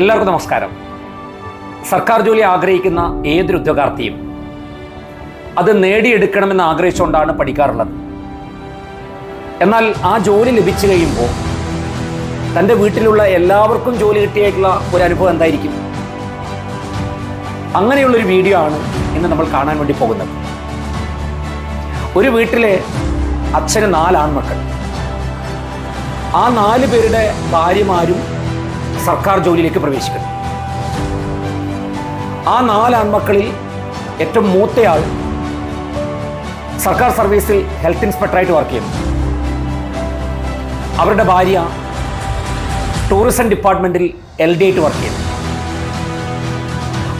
എല്ലാവർക്കും നമസ്കാരം. സർക്കാർ ജോലി ആഗ്രഹിക്കുന്ന ഏതൊരു ഉദ്യോഗാർത്ഥിയും അത് നേടിയെടുക്കണമെന്ന് ആഗ്രഹിച്ചുകൊണ്ടാണ് പഠിക്കാറുള്ളത്. എന്നാൽ ആ ജോലി ലഭിച്ചു കഴിയുമ്പോൾ തന്റെ വീട്ടിലുള്ള എല്ലാവർക്കും ജോലി കിട്ടിയായിട്ടുള്ള ഒരു അനുഭവം എന്തായിരിക്കും? അങ്ങനെയുള്ളൊരു വീഡിയോ ആണ് ഇന്ന് നമ്മൾ കാണാൻ വേണ്ടി പോകുന്നത്. ഒരു വീട്ടിലെ അച്ഛന് നാല് ആൺമക്കൾ. ആ നാല് പേരുടെ ഭാര്യമാരും സർക്കാർ ജോലിയിലേക്ക് പ്രവേശിക്കുന്നു. ആ നാല് ആൺമക്കളിൽ ഏറ്റവും മൂത്തയാൾ സർക്കാർ സർവീസിൽ ഹെൽത്ത് ഇൻസ്പെക്ടറായിട്ട് വർക്ക് ചെയ്യുന്നു. അവരുടെ ഭാര്യ ടൂറിസം ഡിപ്പാർട്ട്മെന്റിൽ എൽ ഡി ആയിട്ട് വർക്ക് ചെയ്യുന്നു.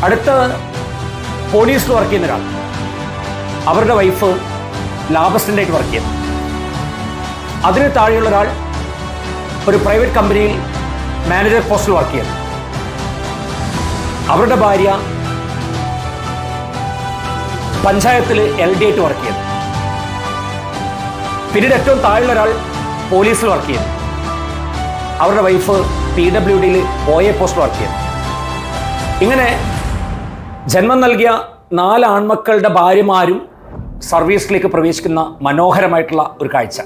അടുത്ത പോലീസിൽ വർക്ക് ചെയ്യുന്ന ഒരാൾ. അവരുടെ വൈഫ് ലാബ് അസിസ്റ്റന്റായിട്ട് വർക്ക് ചെയ്യുന്നു. അതിന് താഴെയുള്ള ഒരാൾ ഒരു പ്രൈവറ്റ് കമ്പനിയിൽ മാനേജർ പോസ്റ്റിൽ വർക്ക് ചെയ്യുന്നത് അവരുടെ ഭാര്യ പഞ്ചായത്തിൽ എൽ ഡി ആയിട്ട് വർക്ക് ചെയ്യുന്നു. പിന്നീട് ഏറ്റവും താഴെയുള്ള ഒരാൾ പോലീസിൽ വർക്ക് ചെയ്യുന്നു. അവരുടെ വൈഫ് പി ഡബ്ല്യു ഡിയിൽ ഒ എ പോസ്റ്റിൽ വർക്ക് ചെയ്യുന്നു. ഇങ്ങനെ ജന്മം നൽകിയ നാല് ആൺമക്കളുടെ ഭാര്യമാരും സർവീസിലേക്ക് പ്രവേശിക്കുന്ന മനോഹരമായിട്ടുള്ള ഒരു കാഴ്ച.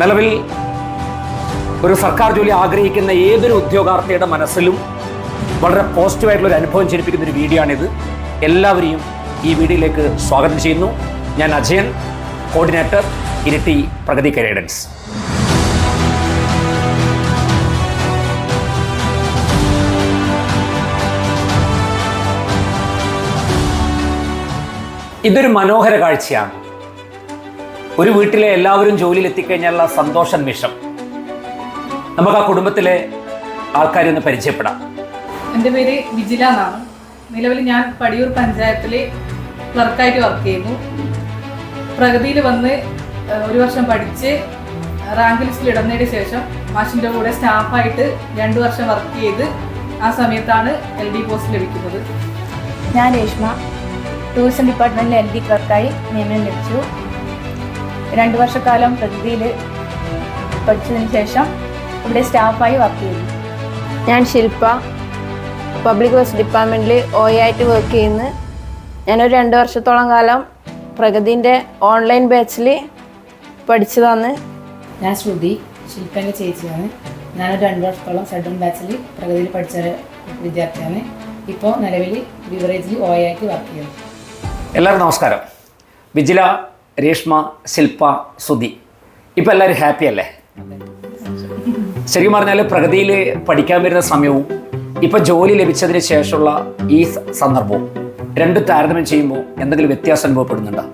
നിലവിൽ ഒരു സർക്കാർ ജോലി ആഗ്രഹിക്കുന്ന ഏതൊരു ഉദ്യോഗാർത്ഥിയുടെ മനസ്സിലും വളരെ പോസിറ്റീവായിട്ടുള്ള ഒരു അനുഭവം ജനിപ്പിക്കുന്ന ഒരു വീഡിയോ ആണിത് എല്ലാവരെയും ഈ വീഡിയോയിലേക്ക് സ്വാഗതം ചെയ്യുന്നു. ഞാൻ അജയൻ കോർഡിനേറ്റർ ഇരിട്ടി പ്രഗതി കരേഡൻസ് ഇതൊരു മനോഹര കാഴ്ചയാണ്. ഒരു വീട്ടിലെ എല്ലാവരും ജോലിയിൽ എത്തിക്കഴിഞ്ഞാലുള്ള സന്തോഷ നിമിഷം നമുക്ക് ആ കുടുംബത്തിലെ ആൾക്കാരെ ഒന്ന് പരിചയപ്പെടാം. എന്റെ പേര് വിജില എന്നാണ്. നിലവിൽ ഞാൻ പടിയൂർ പഞ്ചായത്തിലെ ക്ലർക്കായിട്ട് വർക്ക് ചെയ്യുന്നു. പ്രഗതിയിൽ വന്ന് ഒരു വർഷം പഠിച്ച് റാങ്ക് ലിസ്റ്റിൽ ഇടുന്നതിന് ശേഷം മാഷിന്റെ കൂടെ സ്റ്റാഫായിട്ട് രണ്ട് വർഷം വർക്ക് ചെയ്ത് ആ സമയത്താണ് എൽ ഡി പോസ്റ്റ് ലഭിക്കുന്നത്. ഞാൻ രേഷ്മ. ടൂറിസം ഡിപ്പാർട്ട്മെന്റിൽ എൽ ഡി ക്ലർക്കായി നിയമനം ലഭിച്ചു. രണ്ട് വർഷക്കാലം പ്രകൃതിയിൽ പഠിച്ചതിന് ശേഷം ഇവിടെ സ്റ്റാഫായി വർക്ക് ചെയ്യുന്നു. ഞാൻ ശില്പ. പബ്ലിക് ബസ് ഡിപ്പാർട്ട്മെന്റിൽ ഒ ആയിട്ട് വർക്ക് ചെയ്യുന്നു. ഞാനൊരു രണ്ട് വർഷത്തോളം കാലം പ്രഗതിന്റെ ഓൺലൈൻ ബാച്ചിൽ പഠിച്ചതാണ്. ഞാൻ ശ്രുതി ശില്പന്റെ ചേച്ചിയാണ്. ഞാനൊരു രണ്ട് വർഷത്തോളം സെഡൺ ബാച്ചിൽ പ്രഗതിയിൽ പഠിച്ച ഒരു വിദ്യാർത്ഥിയാണ്. ഇപ്പോൾ നിലവിൽ ബിവറേജിൽ ഒ ആയിട്ട് വർക്ക് ചെയ്യുന്നു. എല്ലാവർക്കും നമസ്കാരം. വിജില രേഷ്മ ശില്പ സുധി ഇപ്പോൾ എല്ലാവരും ഹാപ്പി അല്ലേ? ശരിക്കും പറഞ്ഞാൽ പ്രഗതിയിൽ പഠിക്കാൻ വരുന്ന സമയവും ഇപ്പം ജോലി ലഭിച്ചതിന് ശേഷമുള്ള ഈ സന്ദർഭവും രണ്ട് താരതമ്യം ചെയ്യുമ്പോൾ എന്തെങ്കിലും വ്യത്യാസം അനുഭവപ്പെടുന്നുണ്ടോ?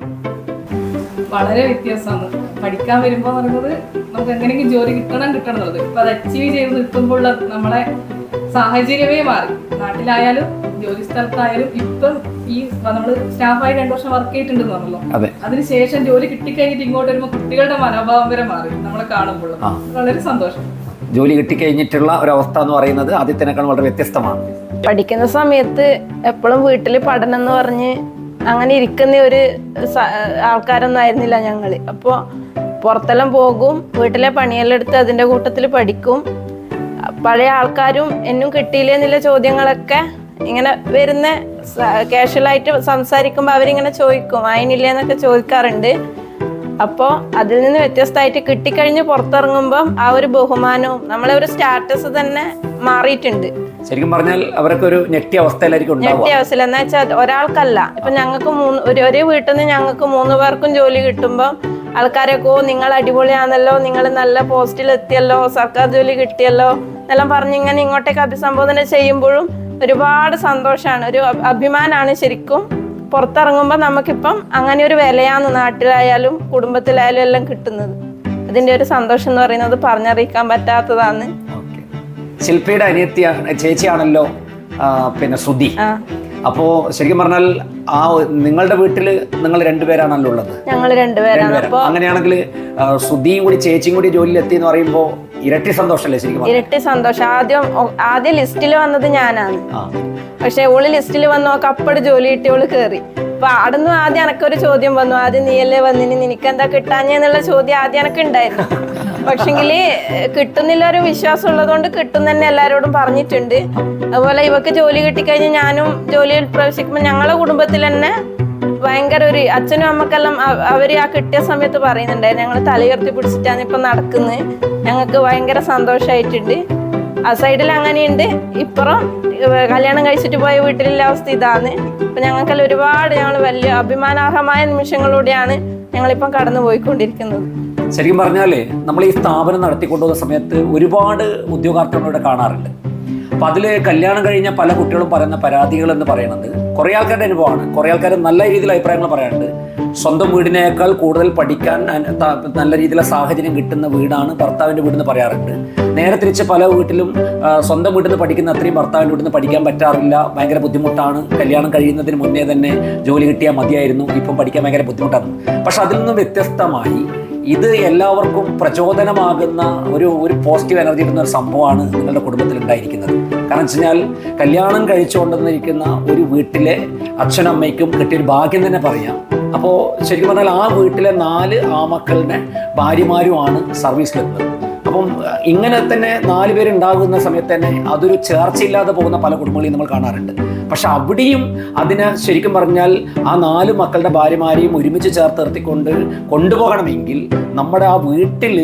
വളരെ വ്യത്യാസമാണ്. പഠിക്കാൻ വരുമ്പോൾ പറയുന്നത് നമുക്ക് എങ്ങനെയെങ്കിലും ജോലി കിട്ടണം കിട്ടണം എന്നുള്ളത്. ഇപ്പം അത് അച്ചീവ് ചെയ്ത് നിൽക്കുമ്പോൾ നമ്മളെ സാഹചര്യമേ മാറി. നാട്ടിലായാലും ജോലി സ്ഥലത്തായാലും ഇപ്പം ഈ നമ്മൾ സ്റ്റാഫായി രണ്ടു വർഷം വർക്ക് ചെയ്തിട്ടുണ്ടെന്ന് പറഞ്ഞല്ലോ. അതെ. അതിനുശേഷം ജോലി കിട്ടിക്കഴിഞ്ഞിട്ട് ഇങ്ങോട്ട് വരുമ്പോൾ കുട്ടികളുടെ മനോഭാവം വരെ മാറി നമ്മളെ കാണുമ്പോൾ. വളരെ സന്തോഷം. ജോലി കിട്ടിക്കഴിഞ്ഞിട്ടുള്ള ഒരവസ്ഥ എന്ന് പറയുന്നത് ആദ്യത്തിനേക്കാൾ വളരെ വ്യത്യസ്തമാണ്. പഠിക്കുന്ന സമയത്ത് എപ്പോഴും വീട്ടിൽ പഠനം എന്ന് പറഞ്ഞ് അങ്ങനെ ഇരിക്കുന്ന ഒരു ആൾക്കാരൊന്നും ആയിരുന്നില്ല ഞങ്ങൾ അപ്പോൾ പുറത്തെല്ലാം പോകും വീട്ടിലെ പണിയെല്ലാം എടുത്ത് അതിന്റെ കൂട്ടത്തിൽ പഠിക്കും. പഴയ ആൾക്കാരും എന്നും കിട്ടിയില്ലേ എന്നുള്ള ചോദ്യങ്ങളൊക്കെ ഇങ്ങനെ വരുന്ന കാഷ്വലായിട്ട് സംസാരിക്കുമ്പോൾ അവരിങ്ങനെ ചോദിക്കും അതിനില്ലേ എന്നൊക്കെ ചോദിക്കാറുണ്ട്. അപ്പോൾ അതിൽ നിന്ന് വ്യത്യസ്തമായിട്ട് കിട്ടിക്കഴിഞ്ഞ് പുറത്തിറങ്ങുമ്പോൾ ആ ഒരു ബഹുമാനവും നമ്മളെ ഒരു സ്റ്റാറ്റസ് തന്നെ മാറിയിട്ടുണ്ട്. ശരിക്കും പറഞ്ഞാൽ അവർക്ക് ഒരു ഞെട്ടിയ അവസ്ഥയിലായിരിക്കും ഞെട്ടിയ അവസ്ഥയിൽ എന്ന് വെച്ചാൽ ഒരാൾക്കല്ല. ഇപ്പൊ ഞങ്ങൾക്ക് മൂന്ന് ഒരു ഒരേ വീട്ടിൽ നിന്ന് ഞങ്ങൾക്ക് മൂന്ന് പേർക്കും ജോലി കിട്ടുമ്പോൾ ആൾക്കാരൊക്കെ ഓ നിങ്ങൾ അടിപൊളിയാണല്ലോ നിങ്ങൾ നല്ല പോസ്റ്റിൽ എത്തിയല്ലോ സർക്കാർ ജോലി കിട്ടിയല്ലോ എന്നെല്ലാം പറഞ്ഞ് ഇങ്ങനെ ഇങ്ങോട്ടേക്ക് അഭിസംബോധന ചെയ്യുമ്പോഴും ഒരുപാട് സന്തോഷമാണ് ഒരു അഭി- അഭിമാനമാണ് ശരിക്കും. പുറത്തിറങ്ങുമ്പോൾ നമുക്കിപ്പം അങ്ങനെ ഒരു വിലയാണ് നാട്ടിലായാലും കുടുംബത്തിലായാലും എല്ലാം കിട്ടുന്നത്. അതിന്റെ ഒരു സന്തോഷം എന്ന് പറയുന്നത് പറഞ്ഞറിയിക്കാൻ പറ്റാത്തതാണ്. ശില്പിയുടെ അനിയത്തിയാണ് ചേച്ചിയാണല്ലോ പിന്നെ സുധി. അപ്പോ ശരിക്കും പറഞ്ഞാൽ ആ നിങ്ങളുടെ വീട്ടിൽ നിങ്ങൾ രണ്ടുപേരാണല്ലോ ഉള്ളത്. ഞങ്ങൾ രണ്ടുപേരാണ് രണ്ടുപേരും അങ്ങനെയാണെങ്കിൽ സുധിയും കൂടി ചേച്ചിയും കൂടി ജോലിയിലെത്തി എന്ന് പറയുമ്പോൾ ഇരട്ടി സന്തോഷല്ലേ ശരിക്കും ഇരട്ടി സന്തോഷം. ആദ്യം ആദ്യം ലിസ്റ്റിൽ വന്നത് ഞാനാണ്. പക്ഷെ ഓൾ ലിസ്റ്റിൽ വന്നോ കപ്പട് ജോലി കിട്ടി ഓൾ കയറി അപ്പൊ അവിടുന്ന് ആദ്യം എനക്കൊരു ചോദ്യം വന്നു. ആദ്യം നീയല്ലേ വന്നിന് നിനക്ക് എന്താ കിട്ടാഞ്ഞെന്നുള്ള ചോദ്യം ആദ്യം എനക്ക് ഉണ്ടായിരുന്നു പക്ഷെങ്കിൽ കിട്ടുന്നില്ല ഒരു വിശ്വാസം ഉള്ളതുകൊണ്ട് കിട്ടും തന്നെ എല്ലാരോടും പറഞ്ഞിട്ടുണ്ട്. അതുപോലെ ഇവക്ക് ജോലി കിട്ടിക്കഴിഞ്ഞ് ഞാനും ജോലിയിൽ പ്രവേശിക്കുമ്പോൾ ഞങ്ങളെ കുടുംബത്തിൽ തന്നെ ഭയങ്കര ഒരു അച്ഛനും അമ്മക്കെല്ലാം അവർ ആ കിട്ടിയ സമയത്ത് പറയുന്നുണ്ടായിരുന്നു ഞങ്ങൾ തലയുയർത്തി പിടിച്ചിട്ടാണ് ഇപ്പം നടക്കുന്നത് ഞങ്ങൾക്ക് ഭയങ്കര സന്തോഷമായിട്ടുണ്ട് ആ സൈഡിൽ അങ്ങനെയുണ്ട്. ഇപ്പുറം കല്യാണം കഴിച്ചിട്ട് പോയ വീട്ടിലുള്ള അവസ്ഥ ഇതാണ്. അപ്പം ഞങ്ങൾക്കെല്ലാം ഒരുപാട് ഞങ്ങൾ വലിയ അഭിമാനാർഹമായ നിമിഷങ്ങളിലൂടെയാണ് ഞങ്ങളിപ്പം കടന്നു പോയിക്കൊണ്ടിരിക്കുന്നത്. ശരിക്കും പറഞ്ഞാലേ നമ്മൾ ഈ സ്ഥാപനം നടത്തിക്കൊണ്ടുപോകുന്ന സമയത്ത് ഒരുപാട് ഉദ്യോഗാർത്ഥികളിവിടെ കാണാറുണ്ട്. അപ്പൊ അതിൽ കല്യാണം കഴിഞ്ഞ പല കുട്ടികളും പറയുന്ന പരാതികൾ എന്ന് പറയുന്നത് കുറെ ആൾക്കാരുടെ അനുഭവമാണ്. കുറെ ആൾക്കാർ നല്ല രീതിയിൽ അഭിപ്രായങ്ങൾ പറയാറുണ്ട്. സ്വന്തം വീടിനേക്കാൾ കൂടുതൽ പഠിക്കാൻ നല്ല രീതിയിലുള്ള സാഹചര്യം കിട്ടുന്ന വീടാണ് ഭർത്താവിന്റെ വീടെന്ന് പറയാറുണ്ട്. നേരെ തിരിച്ച് പല വീട്ടിലും സ്വന്തം വീട്ടിൽ നിന്ന് പഠിക്കുന്ന അത്രയും ഭർത്താവിന്റെ വീട്ടിൽ നിന്ന് പഠിക്കാൻ പറ്റാറില്ല. ഭയങ്കര ബുദ്ധിമുട്ടാണ്. കല്യാണം കഴിയുന്നതിന് മുന്നേ തന്നെ ജോലി കിട്ടിയാൽ മതിയായിരുന്നു. ഇപ്പം പഠിക്കാൻ ഭയങ്കര ബുദ്ധിമുട്ടാണ്. പക്ഷെ അതിൽ നിന്നും വ്യത്യസ്തമായി ഇത് എല്ലാവർക്കും പ്രചോദനമാകുന്ന ഒരു ഒരു പോസിറ്റീവ് എനർജി കിട്ടുന്ന ഒരു സംഭവമാണ് നിങ്ങളുടെ കുടുംബത്തിൽ ഉണ്ടായിരിക്കുന്നത് കാരണം വെച്ച് കല്യാണം കഴിച്ചുകൊണ്ടിരിക്കുന്ന ഒരു വീട്ടിലെ അച്ഛനമ്മയ്ക്കും കിട്ടിയൊരു ഭാഗ്യം തന്നെ പറയാം. അപ്പോൾ ശരിക്കും പറഞ്ഞാൽ ആ വീട്ടിലെ നാല് ആ ആമക്കളുടെ ഭാര്യമാരുമാണ് സർവീസിലെത്തുന്നത് അപ്പം ഇങ്ങനെ തന്നെ നാല് പേരുണ്ടാകുന്ന സമയത്ത് തന്നെ അതൊരു ചേർച്ചയില്ലാതെ പോകുന്ന പല കുടുംബങ്ങളെയും നമ്മൾ കാണാറുണ്ട്. പക്ഷെ അവിടെയും അതിനെ ശരിക്കും പറഞ്ഞാൽ ആ നാല് മക്കളുടെ ഭാര്യമാരെയും ഒരുമിച്ച് ചേർത്ത് നിർത്തിക്കൊണ്ട് കൊണ്ടുപോകണമെങ്കിൽ നമ്മുടെ ആ വീട്ടിൽ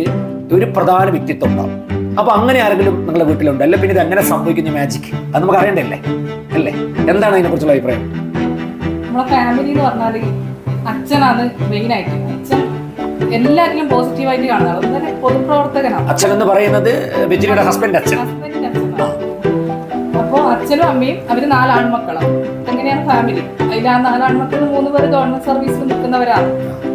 ഒരു പ്രധാന വ്യക്തിത്വം ഉണ്ടാവും. അപ്പൊ അങ്ങനെ ആരെങ്കിലും നിങ്ങളുടെ വീട്ടിലുണ്ട്? അല്ല പിന്നെ ഇത് എങ്ങനെ സംഭവിക്കുന്ന മാജിക് അത് നമുക്ക് അറിയണ്ടല്ലേ അല്ലേ? എന്താണ് അതിനെ കുറിച്ചുള്ള അഭിപ്രായം? നമ്മളെ ഫാമിലി എന്ന് പറഞ്ഞാൽ അച്ഛനാണ് മെയിനായിട്ട് അച്ഛൻ എല്ലാത്തിലും പോസിറ്റീവായിട്ട് കാണുന്ന ആൾ പൊതുപ്രവർത്തകനാണ്. അച്ഛൻ എന്ന് പറയുന്നത് ബിജിലിയുടെ ഹസ്ബൻഡ് അച്ഛൻ. ഹസ്ബൻഡിന്റെ അച്ഛനാണ്. അപ്പോൾ അച്ഛനും അമ്മയും അവർ നാലാൺമക്കളാണ് എങ്ങനെയാണ് അങ്ങനെയാണ് ഫാമിലി അതിൽ ആ നാലാൺമക്കൾ മൂന്ന് പേര് ഗവൺമെന്റ് സർവീസിൽ നിൽക്കുന്നവരാണ്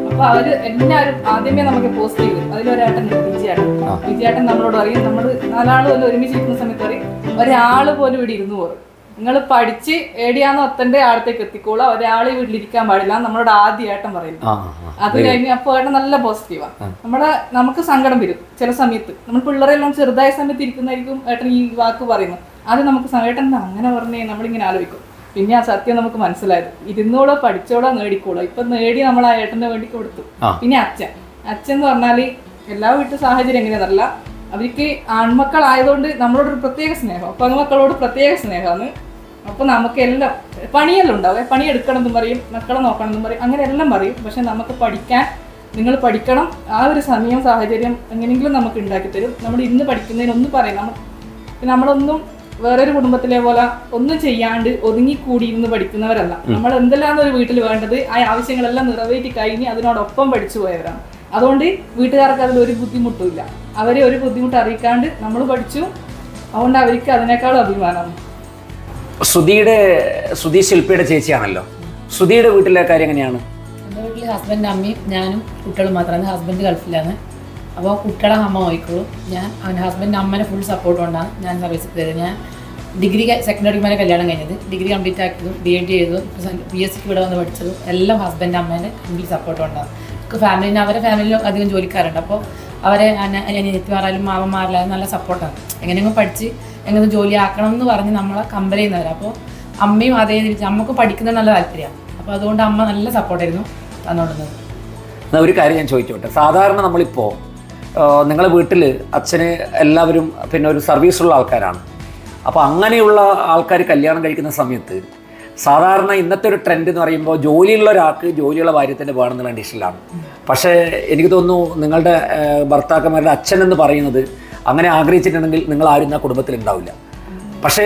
അപ്പൊ അവർ എല്ലാവരും ആദ്യമേ നമുക്ക് പോസ്റ്റ് അതിലൊരേട്ടൻ വിജയേട്ടൻ വിജയാട്ടൻ നമ്മളോട് പറയും നമ്മൾ നാലാൾ പോലും ഒരുമിച്ചിരിക്കുന്ന സമയത്ത് പറയും ഒരാൾ പോലും ഇവിടെ ഇരുന്ന് പോകും നിങ്ങൾ പഠിച്ച് ഏടിയാന്ന് ഒത്തന്റെ ആടത്തേക്ക് എത്തിക്കോളൂ. ഒരാൾ വീട്ടിലിരിക്കാൻ പാടില്ല നമ്മളോട് ആദ്യ ഏട്ടൻ പറയുന്നു. അത് കഴിഞ്ഞ് അപ്പോൾ ഏട്ടൻ നല്ല പോസിറ്റീവാണ് നമ്മുടെ നമുക്ക് സങ്കടം വരും ചില സമയത്ത്. നമ്മൾ പിള്ളേരെല്ലാം ചെറുതായ സമയത്ത് ഇരിക്കുന്നതായിരിക്കും ഏട്ടൻ ഈ വാക്ക് പറയുന്നത്. അത് നമുക്ക് സ- ഏട്ടൻ എന്താ അങ്ങനെ പറഞ്ഞേ നമ്മളിങ്ങനെ ആലോചിക്കും. പിന്നെ ആ സത്യം നമുക്ക് മനസ്സിലായത്. ഇരുന്നോളോ പഠിച്ചോളോ നേടിക്കോളോ. ഇപ്പൊ നേടി നമ്മൾ ആ ഏട്ടന് വേണ്ടി കൊടുത്തു. പിന്നെ അച്ഛൻ. അച്ഛൻ എന്ന് പറഞ്ഞാൽ എല്ലാ വീട്ടു സാഹചര്യം എങ്ങനെയാണെന്നല്ല അവർക്ക് ആൺമക്കളായതുകൊണ്ട് നമ്മളോട് ഒരു പ്രത്യേക സ്നേഹം. പെൺമക്കളോട് പ്രത്യേക സ്നേഹമാണ്. അപ്പൊ നമുക്ക് എല്ലാം പണിയെല്ലാം ഉണ്ടാവും. പണിയെടുക്കണം എന്നും പറയും മക്കളെ നോക്കണം എന്നും പറയും അങ്ങനെ എല്ലാം പറയും. പക്ഷെ നമുക്ക് പഠിക്കാൻ നിങ്ങൾ പഠിക്കണം. ആ ഒരു സമയം സാഹചര്യം എങ്ങനെയെങ്കിലും നമുക്ക് ഉണ്ടാക്കി തരും നമ്മൾ ഇന്ന് പഠിക്കുന്നതിനൊന്നും പറയും നമ്മൾ നമ്മളൊന്നും വേറൊരു കുടുംബത്തിലെ പോലെ ഒന്നും ചെയ്യാണ്ട് ഒതുങ്ങിക്കൂടി ഇരുന്ന് പഠിക്കുന്നവരല്ല നമ്മൾ എന്തെല്ലാം ഒരു വീട്ടിൽ വേണ്ടത് ആ ആവശ്യങ്ങളെല്ലാം നിറവേറ്റി കഴിഞ്ഞ് അതിനോടൊപ്പം പഠിച്ചു പോയവരാണ്. അതുകൊണ്ട് വീട്ടുകാർക്ക് അതിൽ ഒരു ബുദ്ധിമുട്ടുമില്ല. അവരെ ഒരു ബുദ്ധിമുട്ട് അറിയിക്കാണ്ട് നമ്മൾ പഠിച്ചു. അതുകൊണ്ട് അവർക്ക് അതിനേക്കാളും അഭിമാനമാണ്. ശ്രുതിയുടെ ശ്രുതി ശില്പിയുടെ ചേച്ചിയാണല്ലോ. ശ്രുതിയുടെ വീട്ടിലെ കാര്യം എങ്ങനെയാണ്? എന്റെ വീട്ടിൽ ഹസ്ബൻഡ് അമ്മയും ഞാനും കുട്ടികളും മാത്രമാണ്. ഹസ്ബൻഡ് ഗൾഫിലാണ്. അപ്പോൾ കുട്ടികളെ അമ്മ നോക്കിക്കോളും. ഞാൻ അവന്റെ ഹസ്ബൻഡ് അമ്മനെ ഫുൾ സപ്പോർട്ട് കൊണ്ടാണ് ഞാൻ സർവീസ് കയറിയത് ഞാൻ ഡിഗ്രി സെക്കൻഡറി മേലെ കല്യാണം കഴിഞ്ഞത്. ഡിഗ്രി കംപ്ലീറ്റ് ആക്കിയതും ബി എഡ് ചെയ്തതും പി എസ് സിക്ക് ഇവിടെ വന്ന് പഠിച്ചതും എല്ലാം ഹസ്ബൻഡ് അമ്മേന്റെ കംപ്ലീറ്റ് സപ്പോർട്ട് കൊണ്ടാണ്. നമുക്ക് ഫാമിലിന് അവരെ ഫാമിലിയിലും അധികം ജോലിക്കാരുണ്ട്. അപ്പോൾ അവരെ അനിയത്തിമാരായാലും മാമന്മാരിലായാലും നല്ല സപ്പോർട്ടാണ് എങ്ങനെയെങ്കിലും പഠിച്ച് എങ്ങനെ ജോലി ആക്കണം എന്ന് പറഞ്ഞ് നമ്മളെ കമ്പയർ ചെയ്യുന്നവരാണ് അപ്പോൾ അമ്മയും അതേ രീതിയിൽ അമ്മയ്ക്ക് പഠിക്കുന്നത് നല്ല താല്പര്യമാണ്. അപ്പോൾ അതുകൊണ്ട് അമ്മ നല്ല സപ്പോർട്ടായിരുന്നു തന്നോണ്ടുന്നത് എന്നാ ഒരു കാര്യം ഞാൻ ചോദിച്ചോട്ടെ. സാധാരണ നമ്മളിപ്പോൾ നിങ്ങളെ വീട്ടിൽ അച്ഛന് എല്ലാവരും പിന്നെ ഒരു സർവീസുള്ള ആൾക്കാരാണ്. അപ്പോൾ അങ്ങനെയുള്ള ആൾക്കാർ കല്യാണം കഴിക്കുന്ന സമയത്ത് സാധാരണ ഇന്നത്തെ ഒരു ട്രെൻഡ് എന്ന് പറയുമ്പോൾ ജോലിയുള്ള ഒരാൾക്ക് ജോലിയുള്ള ഭാര്യത്തിന്റെ വേണമെന്നുള്ള കണ്ടീഷനിലാണ് പക്ഷേ എനിക്ക് തോന്നുന്നു നിങ്ങളുടെ ഭർത്താക്കന്മാരുടെ അച്ഛൻ എന്ന് പറയുന്നത് അങ്ങനെ ആഗ്രഹിച്ചിട്ടുണ്ടെങ്കിൽ നിങ്ങൾ ആരും ആ കുടുംബത്തിൽ ഉണ്ടാവില്ല. പക്ഷേ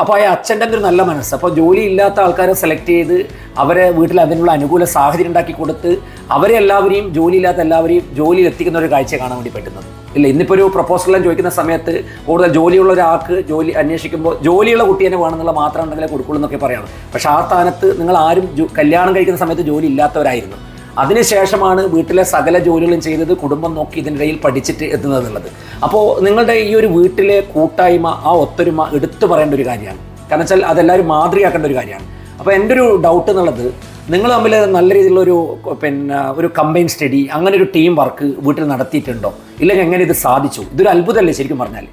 അപ്പോൾ ആ അച്ഛന്റെ ഒരു നല്ല മനസ്സ്. അപ്പോൾ ജോലി ഇല്ലാത്ത ആൾക്കാരെ സെലക്ട് ചെയ്ത് അവരെ വീട്ടിൽ അതിനുള്ള അനുകൂല സാഹചര്യം ഉണ്ടാക്കി കൊടുത്ത് അവരെ എല്ലാവരെയും ജോലി ഇല്ലാത്ത എല്ലാവരെയും ജോലിയിൽ എത്തിക്കുന്ന ഒരു കാഴ്ച കാണാൻ വേണ്ടി പറ്റുന്നത്. ഇല്ല ഇന്നിപ്പോൾ ഒരു പ്രപ്പോസലെല്ലാം ചോദിക്കുന്ന സമയത്ത് കൂടുതൽ ജോലിയുള്ള ഒരാൾക്ക് ജോലി അന്വേഷിക്കുമ്പോൾ ജോലിയുള്ള കുട്ടി തന്നെ വേണമെന്നുള്ള മാത്രം ഉണ്ടെങ്കിലേ കൊടുക്കുള്ളൂ എന്നൊക്കെ പറയണം. പക്ഷേ ആ സ്ഥാനത്ത് നിങ്ങൾ ആരും കല്യാണം കഴിക്കുന്ന സമയത്ത് ജോലി ഇല്ലാത്തവരായിരുന്നു. അതിനുശേഷമാണ് വീട്ടിലെ സകല ജോലികളും ചെയ്തത് കുടുംബം നോക്കി ഇതിനിടയിൽ പഠിച്ചിട്ട് എത്തുന്നത് എന്നുള്ളത് അപ്പോൾ നിങ്ങളുടെ ഈ ഒരു വീട്ടിലെ കൂട്ടായ്മ ആ ഒത്തൊരുമ എടുത്തു പറയേണ്ട ഒരു കാര്യമാണ്. കാരണം വെച്ചാൽ അതെല്ലാവരും മാതൃകയാക്കേണ്ട ഒരു കാര്യമാണ്. അപ്പോൾ എന്റെ ഒരു ഡൗട്ട് എന്നുള്ളത് നിങ്ങൾ തമ്മിൽ നല്ല രീതിയിലുള്ള ഒരു പിന്നെ ഒരു കമ്പൈൻ സ്റ്റഡി അങ്ങനെ ഒരു ടീം വർക്ക് വീട്ടിൽ നടത്തിയിട്ടുണ്ടോ? ഇല്ലെങ്കിൽ എങ്ങനെ ഇത് സാധിച്ചു? ഇതൊരു അത്ഭുതമല്ലേ ശരിക്കും പറഞ്ഞാൽ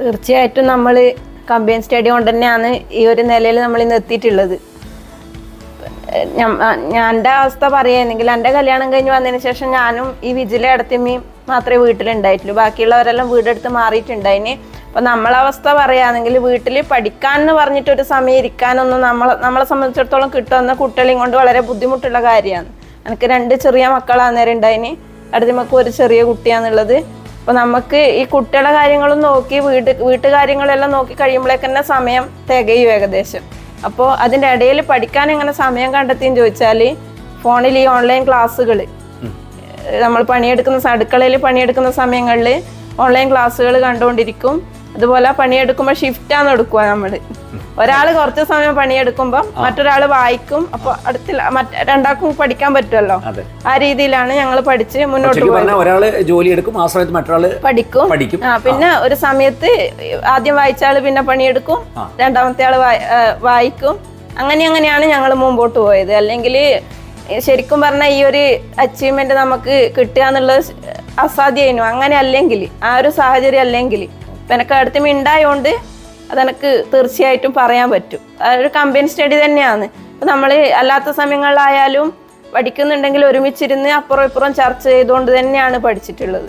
തീർച്ചയായിട്ടും നമ്മൾ കമ്പൈൻ സ്റ്റഡി കൊണ്ട് തന്നെയാണ് ഈ ഒരു നിലയിൽ നമ്മൾ ഇന്ന് എത്തിയിട്ടുള്ളത്. ഞാൻ എന്റെ അവസ്ഥ പറയുകയാണെങ്കിൽ എന്റെ കല്യാണം കഴിഞ്ഞ് വന്നതിന് ശേഷം ഞാനും ഈ വിജിലെ അടുത്തമ്മയും മാത്രമേ വീട്ടിലുണ്ടായിട്ടുള്ളൂ. ബാക്കിയുള്ളവരെല്ലാം വീടെടുത്ത് മാറിയിട്ടുണ്ടായിന് അപ്പോൾ നമ്മളെ അവസ്ഥ പറയുകയാണെങ്കിൽ വീട്ടിൽ പഠിക്കാൻ എന്ന് പറഞ്ഞിട്ട് ഒരു സമയം ഇരിക്കാനൊന്നും നമ്മളെ നമ്മളെ സംബന്ധിച്ചിടത്തോളം കിട്ടുന്ന കുട്ടികളെയും കൊണ്ട് വളരെ ബുദ്ധിമുട്ടുള്ള കാര്യമാണ്. എനിക്ക് രണ്ട് ചെറിയ മക്കളാണ് നേരം ഉണ്ടായിന്. അടുത്തമ്മക്ക് ഒരു ചെറിയ കുട്ടിയാന്നുള്ളത്. അപ്പോൾ നമുക്ക് ഈ കുട്ടികളുടെ കാര്യങ്ങളും നോക്കി വീട് വീട്ടുകാര്യങ്ങളെല്ലാം നോക്കി കഴിയുമ്പോഴേക്കന്നെ സമയം തികയും ഏകദേശം. അപ്പോൾ അതിന്റെ ഇടയിൽ പഠിക്കാൻ എങ്ങനെ സമയം കണ്ടെത്തിയെന്ന് ചോദിച്ചാൽ ഫോണിൽ ഈ ഓൺലൈൻ ക്ലാസ്സുകൾ നമ്മൾ പണിയെടുക്കുന്ന അടുക്കളയിൽ പണിയെടുക്കുന്ന സമയങ്ങളിൽ ഓൺലൈൻ ക്ലാസ്സുകൾ കണ്ടുകൊണ്ടിരിക്കും. അതുപോലെ പണിയെടുക്കുമ്പോൾ ഷിഫ്റ്റാണ് എടുക്കുക നമ്മൾ ഒരാൾ കുറച്ച് സമയം പണിയെടുക്കുമ്പോൾ മറ്റൊരാൾ വായിക്കും. അപ്പൊ അടുത്തില്ല മറ്റ് രണ്ടാൾക്കും പഠിക്കാൻ പറ്റുമല്ലോ? ആ രീതിയിലാണ് ഞങ്ങൾ പഠിച്ച് മുന്നോട്ട് പോകുന്നത് പോയത്. പറഞ്ഞാൽ ഒരാൾ ജോലി എടുക്കും ആ സമയത്ത് മറ്റൊരാൾ പഠിക്കും. പഠിക്കും. ആ പിന്നെ ഒരു സമയത്ത് ആദ്യം വായിച്ച ആൾ പിന്നെ പണിയെടുക്കും. രണ്ടാമത്തെ ആൾ വായിക്കും. അങ്ങനെ അങ്ങനെയാണ് ഞങ്ങൾ മുമ്പോട്ട് പോയത്. അല്ലെങ്കിൽ ശരിക്കും പറഞ്ഞാൽ ഈ ഒരു അച്ചീവ്മെന്റ് നമുക്ക് കിട്ടുക എന്നുള്ളത് അസാധ്യമായിരുന്നു അങ്ങനെ അല്ലെങ്കിൽ ആ ഒരു സാഹചര്യം അല്ലെങ്കിൽ എനിക്ക് അടുത്ത് മിണ്ടായോണ്ട് അതെനിക്ക് തീർച്ചയായിട്ടും പറയാൻ പറ്റും. അതൊരു കമ്പൈൻ സ്റ്റഡി തന്നെയാണ്. ഇപ്പം നമ്മൾ അല്ലാത്ത സമയങ്ങളിലായാലും പഠിക്കുന്നുണ്ടെങ്കിൽ ഒരുമിച്ചിരുന്ന് അപ്പുറം ഇപ്പുറം ചർച്ച ചെയ്തുകൊണ്ട് തന്നെയാണ് പഠിച്ചിട്ടുള്ളത്.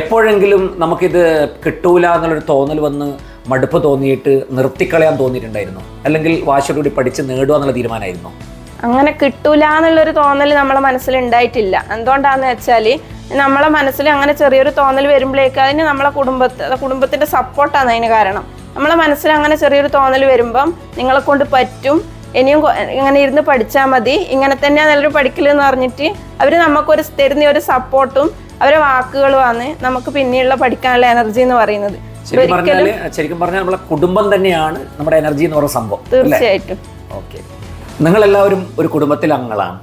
എപ്പോഴെങ്കിലും നമുക്കിത് കിട്ടൂല എന്നുള്ളൊരു തോന്നൽ വന്ന് മടുപ്പ് തോന്നിയിട്ട് നിർത്തിക്കളയാൻ തോന്നിയിട്ടുണ്ടായിരുന്നു? അല്ലെങ്കിൽ വാശിയോടുകൂടി പഠിച്ച് നേടുക എന്നുള്ള തീരുമാനമായിരുന്നു? അങ്ങനെ കിട്ടൂല എന്നുള്ളൊരു തോന്നൽ നമ്മളെ മനസ്സിലുണ്ടായിട്ടില്ല. എന്തുകൊണ്ടാന്ന് വെച്ചാൽ നമ്മളെ മനസ്സിൽ അങ്ങനെ ചെറിയൊരു തോന്നൽ വരുമ്പോഴേക്ക് അതിന് നമ്മളെ കുടുംബത്തെ കുടുംബത്തിന്റെ സപ്പോർട്ടാണ് അതിന് കാരണം. നമ്മളെ മനസ്സിൽ അങ്ങനെ ചെറിയൊരു തോന്നൽ വരുമ്പം നിങ്ങളെ കൊണ്ട് പറ്റും. ഇനിയും ഇങ്ങനെ ഇരുന്ന് പഠിച്ചാൽ മതി. ഇങ്ങനെ തന്നെയാണ് നല്ലൊരു പഠിക്കലെന്ന് പറഞ്ഞിട്ട് അവർ നമുക്കൊരു തരുന്ന ഒരു സപ്പോർട്ടും അവരെ വാക്കുകളുമാണ് നമുക്ക് പിന്നെയുള്ള പഠിക്കാനുള്ള എനർജി എന്ന് പറയുന്നത്. ശരിക്കും പറഞ്ഞാൽ നമ്മുടെ നമ്മളെ കുടുംബം തന്നെയാണ് നമ്മുടെ എനർജി എന്ന് പറയുന്ന സംഭവം തീർച്ചയായിട്ടും. ഓക്കെ. നിങ്ങളെല്ലാവരും ഒരു കുടുംബത്തിലെ അംഗങ്ങളാണ്